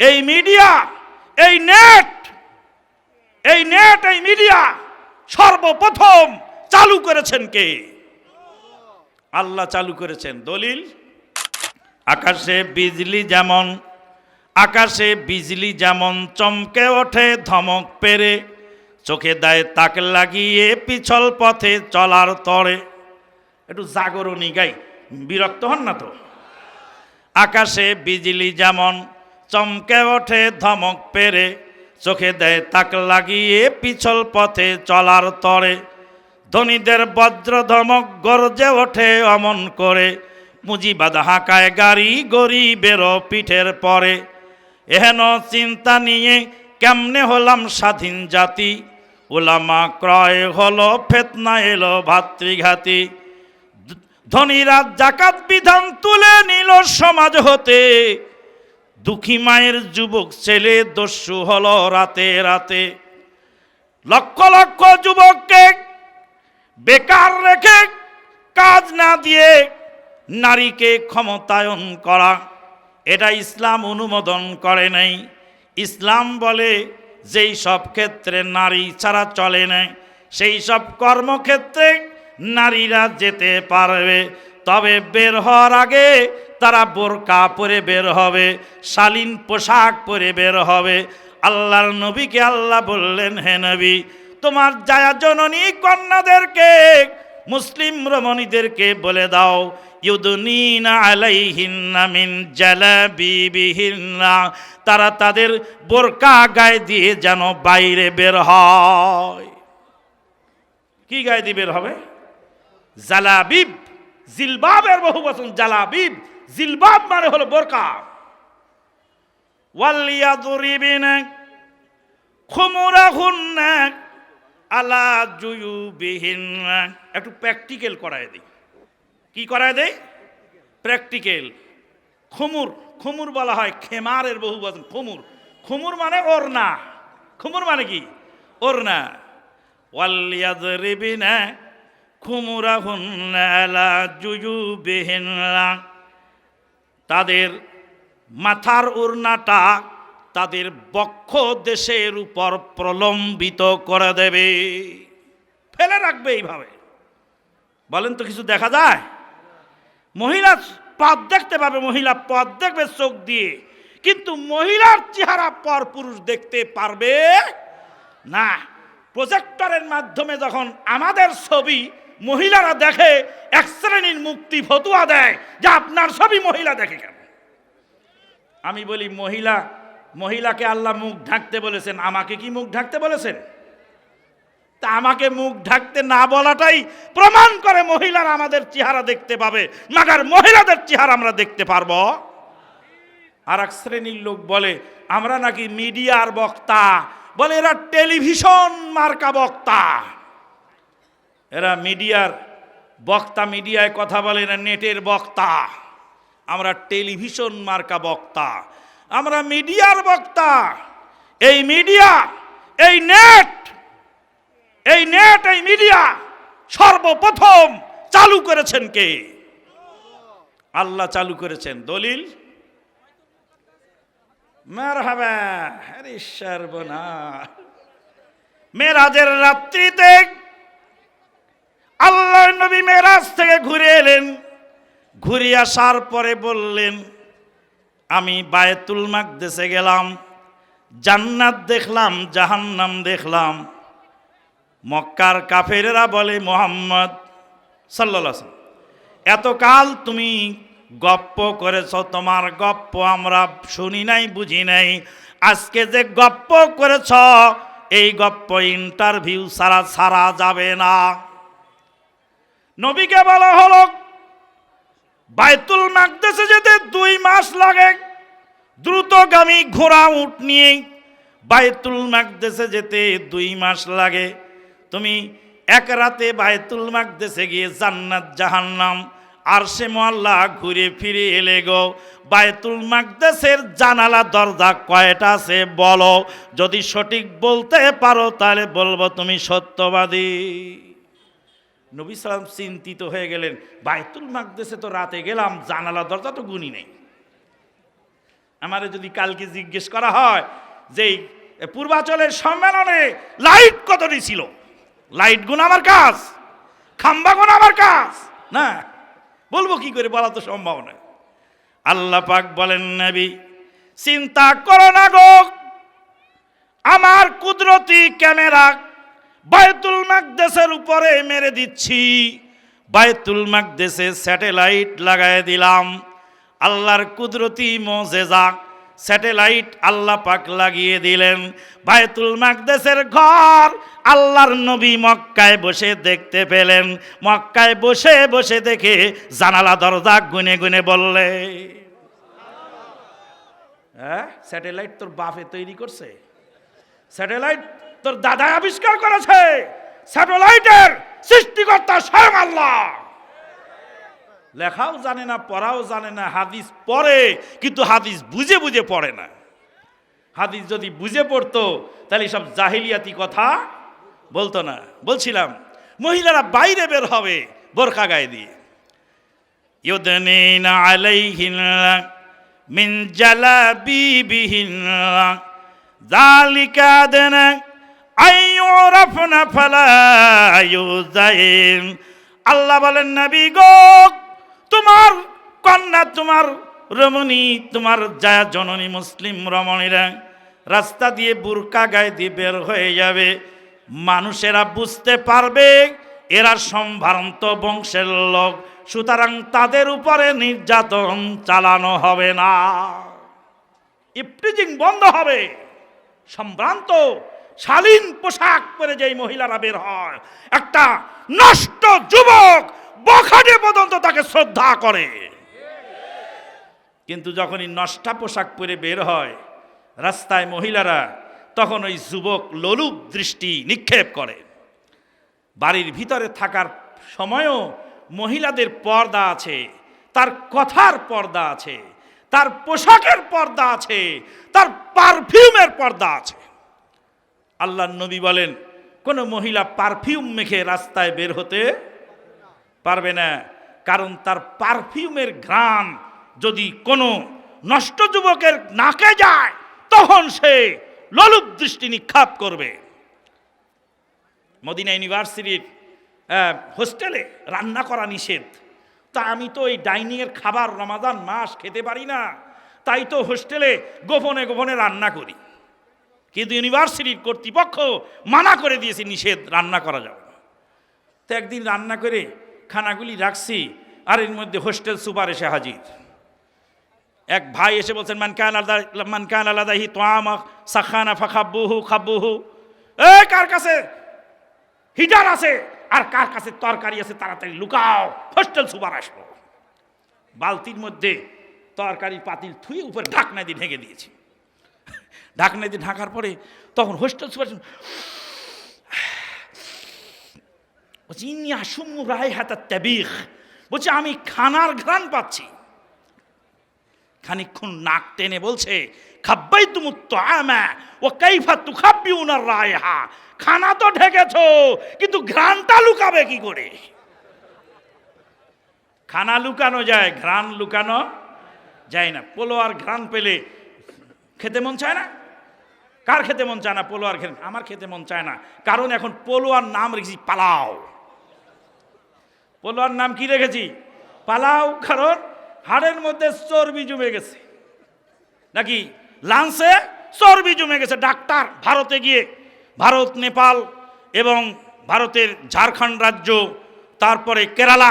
এই মিডিয়া, এই নেট এই নেট, এই মিডিয়া সর্বপ্রথম চালু করেছেন কে? আল্লাহ চালু করেছেন। দলিল, আকাশে বিজলি যেমন, আকাশে বিজলি যেমন চমকে ওঠে, ধমক পেরে, চোখে দেয় তাক লাগিয়ে পিছল পথে চলার তরে। একটু জাগরণী গাই, বিরক্ত হন না তো? আকাশে বিজলি যেমন চমকে ওঠে ধমক পেরে, চোখে দেয় তাক লাগিয়ে পিছল পথে চলার তরে। ধনীদের বজ্র ধমক গরজে ওঠে অমন করে মুজিবাদ হাঁকায় গাড়ি গরিবের পিঠের পরে। এহেন চিন্তা নিয়ে কেমনে হলাম স্বাধীন জাতি? ওলামা ক্রয় হলো, ফেতনা এলো ভাতৃঘাতী। ধনীরা জাকাত বিধান তুলে নিল সমাজ হতে। দুঃখী মায়ের যুবক ছেলে দস্যু হলো রাতে রাতে। লক্ষ লক্ষ যুবককে বেকার রেখে কাজ না দিয়ে নারীকে ক্ষমতায়ন করা। এটা ইসলাম অনুমোদন করে নাই। ইসলাম বলে যেই সব ক্ষেত্রে নারী ছাড়া চলে না, সেই সব কর্মক্ষেত্রে নারীরা যেতে পারবে। তবে বের হওয়ার আগে তারা বোরকা পরে বের হবে, শালীন পোশাক পরে বের হবে। আল্লাহর নবীকে আল্লাহ বললেন, হে নবী, তোমার জায়া জননী কন্যাদেরকে, মুসলিম রমণীদেরকে বলে দাও। মিন তারা তাদের বোরকা গায়ে দিয়ে যেন বাইরে বের হয়। কি গায়ে দিয়ে বের হবে? জালাবিব, জিলবাবের বহু বচন জালাবিব। জিলবাব মানে হলো বোরকা। ওয়ালিয়াদুরিবিনা খুমুরাহুন্না আলা জুয়ুবিহিন্না একটু প্র্যাকটিক্যাল করায় দিই। কি করায় দেয় প্র্যাকটিক্যাল। খুমুর খুমুর বলা হয় খেমারের বহু বচন, খুমুর। খুমুর মানে ওরনা খুমুর মানে কি? ওরনা ওয়ালিয়াদরিবিনা খুমুরাহুন্না আলা জুয়ুবিহিন্না তাদের মাথার ওড়নাটা তাদের বক্ষ দেশের উপর প্রলম্বিত করে দেবে। ফেলে রাখবে এইভাবে। বলেন তো কিছু দেখা যায়? মহিলা পথ দেখতে পাবে, মহিলা পথ দেখবে চোখ দিয়ে। কিন্তু মহিলার চেহারা পর পুরুষ দেখতে পারবে না। প্রজেক্টরের মাধ্যমে যখন আমাদের ছবি মহিলারা দেখে, এক শ্রেণির মুক্তি ফতুয়া দেয়, যে আপনার সবই মহিলা দেখে কেন? আমি বলি, মহিলা, মহিলাকে আল্লাহ মুখ ঢাকতে বলেছেন, আমাকে কি মুখ ঢাকতে বলেছেন? তা আমাকে মুখ ঢাকতে না বলাটাই প্রমাণ করে মহিলারা আমাদের চেহারা দেখতে পাবে, মাগার মহিলাদের চেহারা আমরা দেখতে পারব। আর এক শ্রেণির লোক বলে, আমরা নাকি মিডিয়ার বক্তা, বলে এরা টেলিভিশন মার্কা বক্তা। এরা মিডিয়ার বক্তা, মিডিয়ায় কথা বলে না নেটের বক্তা। আমরা টেলিভিশন মার্কা বক্তা। আমরা মিডিয়ার বক্তা। এই মিডিয়া, এই নেট এই নেট, এই মিডিয়া সর্বপ্রথম চালু করেছেন কে? আল্লাহ চালু করেছেন। দলিল? মারহাবা মেরাজের রাত্রিতে নবী মেরাজ থেকে ঘুরে এলেন। ঘুরে আসার পরে বললেন, আমি বায়তুল মাকদেশে গেলাম, জান্নাত দেখলাম, জাহান্নাম দেখলাম। মক্কার কাফেরেরা বলে, মোহাম্মদ সাল্লাহ এতকাল তুমি গপ্প করেছ, তোমার গপ্প আমরা শুনি নাই, বুঝি নাই। আজকে যে গপ্প করেছ, এই গপ্প ইন্টারভিউ সারা সারা যাবে না। নবীকে বলা হলো বাইতুল মাকদেশে যেতে দুই মাস লাগে। দ্রুতগামী ঘোড়া উঠ নিয়ে বাইতুল মাকদেশে যেতে দুই মাস লাগে। তুমি এক রাতে বাইতুল মাকদেশে গিয়ে জান্নাত জাহান্নাম আর সে মোয়াল্লা ঘুরে ফিরে এলে গো। বায়তুল মাকদেশের জানালা, দরজা কয়টা আছে বলো। যদি সঠিক বলতে পারো তাহলে বলব তুমি সত্যবাদী। নবী সালাম চিন্তিত হয়ে গেলেন, বাইতুল মাকদেশে তো রাতে গেলাম জানালা দরজা তো গুনি নেই। আমারে যদি কালকে জিজ্ঞেস করা হয় যে পূর্বাচলের সম্মেলনে লাইট কতটি ছিল লাইট গুণ আমার কাজ, খাম্বা গুণ আমার কাজ। না, বলব কি করে বলা তো সম্ভব নয়। আল্লাহ পাক বলেন, নবী, চিন্তা করো না গো। আমার কুদরতি ক্যামেরা বায়তুল মাকদেসের উপরে মেরে দিচ্ছি। বায়তুল মাকদেসে স্যাটেলাইট লাগায় দিলাম। আল্লাহর কুদরতি মজেজা স্যাটেলাইট আল্লাহ পাক লাগিয়ে দিলেন। বায়তুল মাকদেসের ঘর আল্লাহর নবী মক্কায় বসে দেখতে পেলেন। মক্কায় বসে বসে দেখে জানালা দরজা গুনে গুনে বললে হ্যাঁ স্যাটেলাইট তোর বাপে তৈরি করছে? স্যাটেলাইট তোর দাদা আবিষ্কার করেছে। স্যাটেলাইটের সৃষ্টিকর্তা স্বয়ং আল্লাহ। লেখাও জানে না, পড়াও জানে না, হাদিস পড়ে, কিন্তু হাদিস বুঝে বুঝে পড়ে না। হাদিস যদি বুঝে পড়তো, তাহলে সব জাহিলিয়াতি কথা বলতো না। বলছিলাম, মহিলারা বাইরে বের হবে বোরখা গায়ে দিয়ে। মিন জালা বিহীন জালিকা দেনা আল্লাহ বলেন, নবী গো, তোমার কন্যা, তোমার রমণী, তোমার যা জননী মুসলিম রমণীরা রাস্তা দিয়ে বুরকা গায়ে দিয়ে বের হয়ে যাবে। মানুষেরা বুঝতে পারবে, এরা সম্ভ্রান্ত বংশের লোক, সুতরাং তাদের উপরে নির্যাতন চালানো হবে না। ইফটিজিং বন্ধ হবে। সম্ভ্রান্ত শালীন পোশাক পরে যেই মহিলারা বের হয়, একটা নষ্ট যুবক বখাটে পর্যন্ত তাকে শ্রদ্ধা করে। কিন্তু যখনই নষ্টা পোশাক পরে বের হয় রাস্তায় মহিলারা, তখন ওই যুবক লোলুপ দৃষ্টি নিক্ষেপ করে। বাড়ির ভিতরে থাকার সময়ও মহিলাদের পর্দা আছে, তার কথার পর্দা আছে, তার পোশাকের পর্দা আছে, তার পারফিউমের পর্দা আছে। আল্লাহ নবী বলেন, কোনো মহিলা পারফিউম মেখে রাস্তায় বের হতে পারবে না, কারণ তার পারফিউমের ঘ্রাণ যদি কোনো নষ্ট যুবকের নাকে যায়, তখন সে ললুপ দৃষ্টি নিক্ষাপ করবে। মদিনা ইউনিভার্সিটির হোস্টেলে রান্না করা নিষেধ। তা আমি তো এই ডাইনিংয়ের খাবার রমাদান মাস খেতে পারি না, তাই তো হোস্টেলে গোপনে গোপনে রান্না করি। কিন্তু ইউনিভার্সিটির কর্তৃপক্ষ মানা করে দিয়েছে, নিষেধ, রান্না করা যাবে না। তো একদিন রান্না করে খানাগুলি রাখছি, আর এর মধ্যে হোস্টেল সুপার এসে হাজির। এক ভাই এসে বলছেন, মান কান আলাদা, মান কান আলাদাহি তোয়ামা, সাখানা ফাখাব্বুহু, খাব্বুহু। এ, কার কাছে? হিটার আছে, আর কার কাছে তরকারি আছে তাড়াতাড়ি লুকাও, হোস্টেল সুপার আসলো বালতির মধ্যে তরকারি পাতিল থুয়ে উপরে ঢাকনা দিয়ে ঢেকে দিয়েছি। ঢাকনা দিয়ে ঢাকার পরে তখন হোস্টেল সুপার বলছি ইনি আসুম রায় হাতা তেবিখ। বলছে, আমি খানার ঘ্রাণ পাচ্ছি। খানিক্ষণ নাক টেনে বলছে খাব্বাই তুমি তো আমা ও কাইফা তু খাব্বি উনার রায় হা খানা তো ঢেকেছো, কিন্তু ঘ্রাণটা লুকাবে কি করে? খানা লুকানো যায়, ঘ্রাণ লুকানো যায় না। পোলো আর ঘ্রাণ পেলে খেতে মন চায় না? কার খেতে মন চায় না পোলো আর খেতে? আমার খেতে মন চায় না। কারণ এখন পোলো আর নাম রেখেছি পালাও। পোলোয়ার নাম কি রেখেছি? পালাও, কারণ হাড়ের মধ্যে চর্বি জমে গেছে। নাকি? লাংসে চর্বি জমে গেছে। ডাক্তার ভারতে গিয়ে, ভারত, নেপাল এবং ভারতের ঝাড়খণ্ড রাজ্য, তারপরে কেরালা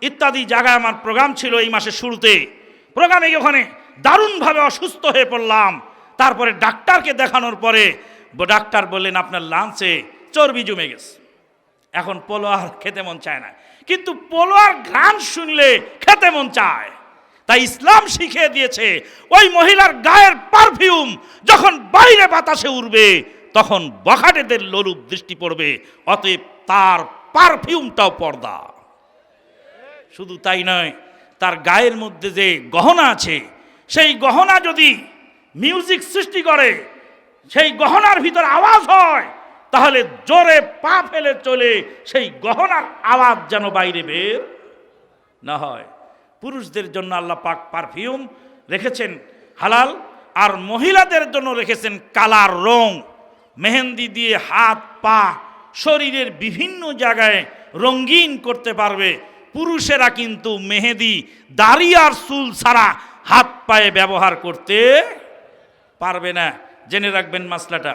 ইত্যাদি জায়গায় আমার প্রোগ্রাম ছিল এই মাসের শুরুতে। প্রোগ্রামে ওখানে দারুণভাবে অসুস্থ হয়ে পড়লাম। তারপরে ডাক্তারকে দেখানোর পরে ডাক্তার বললেন, আপনার লাঞ্চে চর্বি জমে গেছে। এখন পোলোয়ার খেতে মন চায় না। কিন্তু পোলোয়ার গান শুনলে খেতে মন চায়। তাই ইসলাম শিখিয়ে দিয়েছে, ওই মহিলার গায়ের পারফিউম যখন বাইরে বাতাসে উড়বে, তখন বখাটেদের লোলুপ দৃষ্টি পড়বে, অতএব তার পারফিউমটাও পর্দা। শুধু তাই নয়, তার গায়ের মধ্যে যে গহনা আছে, সেই গহনা যদি মিউজিক সৃষ্টি করে, সেই গহনার ভিতর আওয়াজ হয়, তাহলে জোরে পা ফেলে চলে সেই গহনার আওয়াজ যেন বাইরে বের না হয়। পুরুষদের জন্য আল্লাহ পাক পারফিউম রেখেছেন হালাল, আর মহিলাদের জন্য রেখেছেন কালার রং। মেহেন্দি দিয়ে হাত, পা শরীরের বিভিন্ন জায়গায় রঙিন করতে পারবে। পুরুষেরা কিন্তু মেহেদি, দাড়ি আর চুল ছাড়া হাত পায়ে ব্যবহার করতে পারবে না। জেনে রাখবেন মাসলাটা।